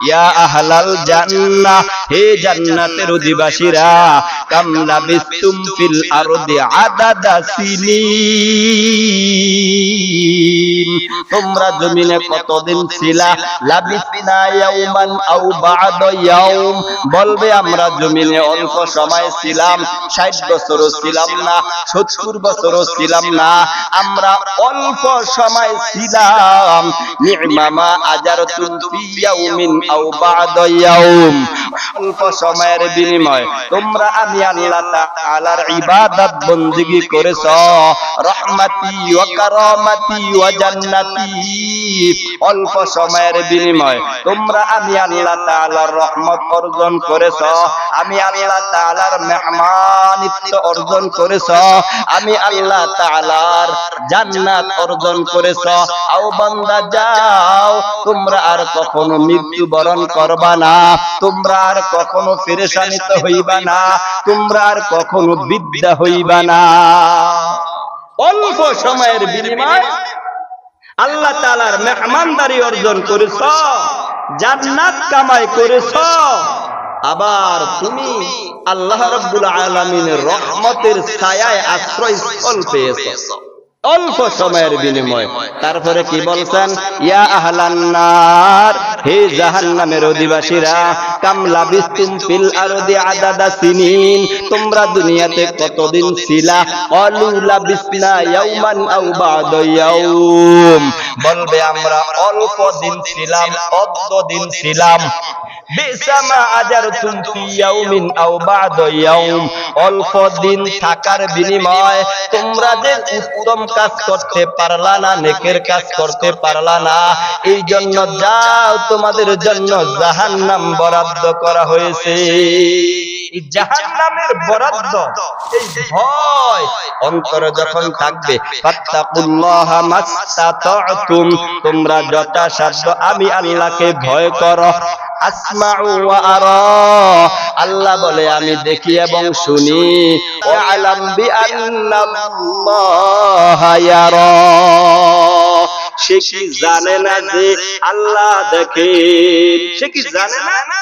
ইয়া আহলাল জান্নাহ হে জান্নাতের অধিবাসীরা কাম লাবিস্তুম ফিল আরদি আদাদা সিনিন। তোমরা জমিনে কতদিন ছিলা? লাবিসনা ইয়াউমান আও বা'দা ইয়াউম। বলবে, আমরা জমিনে অল্প সময় ছিলাম 60 বছরও ছিলাম না 70 বছরও ছিলাম না, আমরা অল্প সময় ছিলাম। নি'মামা আজারতুম ফি ইয়াউমিন আও বা'দা ইয়াউম। অল্প সময়ের বিনিময়। তোমরা আমি আল্লাহ তাআলার ইবাদত বندگی করেছ। রহমতি ওয়া কারামতি ওয়া জান্নতি। অল্প সময়ের বিনিময়। তোমরা আমি আল্লাহ তাআলার রহমত অর্জন করেছ। আমি আল্লাহ তাআলার মেহমানিত্ব অর্জন করেছ। আমি আল্লাহ তাআলার জান্নাত অর্জন করেছ। আও বান্দা যাও, তোমরা আর কখনো মৃত্যুবরণ করবা না। তোমরা আর কখনো পেরেশানিত হইবা না তোমরা আর কখনো বিদ্যা হইবা না। অল্প সময়ের বিনিময় আল্লাহ তাআলার মেহমানদারি অর্জন করেছ জান্নাত কামাই করেছ। আবার তুমি আল্লাহ রাব্বুল আলামিনের রহমতের ছায়ায় আশ্রয়স্থল পেয়েছ। অল্প সময়ের বিনিময়। তারপরে কি বলছেন? ইয়া আহলান নার হে জাহান্নামের অধিবাসীরা কাম ফিল আরদি আদাদা সিনিন। তোমরা দুনিয়াতে কতদিন ছিলা? অলু লাবিসনা ইয়াউমান আও বা'দা ইয়াউম। বলবে আমরা, অল্প দিন ছিলাম দিন ছিলাম। বিসামা ফি ইয়াউমিন আও বা'দা ইয়াউম। অল্প দিন থাকার বিনিময় তোমরা যে উত্তম কাজ করতে পারলা না, নেকের কাজ করতে পারলা না এই জন্য যাও তোমাদের জন্য জাহান্নাম বরাদ্দ করা হয়েছে। বরাদ্দ ভয় আমি আল্লাহকে ভয় আল্লাহ বলে, আমি দেখি এবং শুনি। সে কি জানে না যে আল্লাহ দেখে? সে কি জানে না?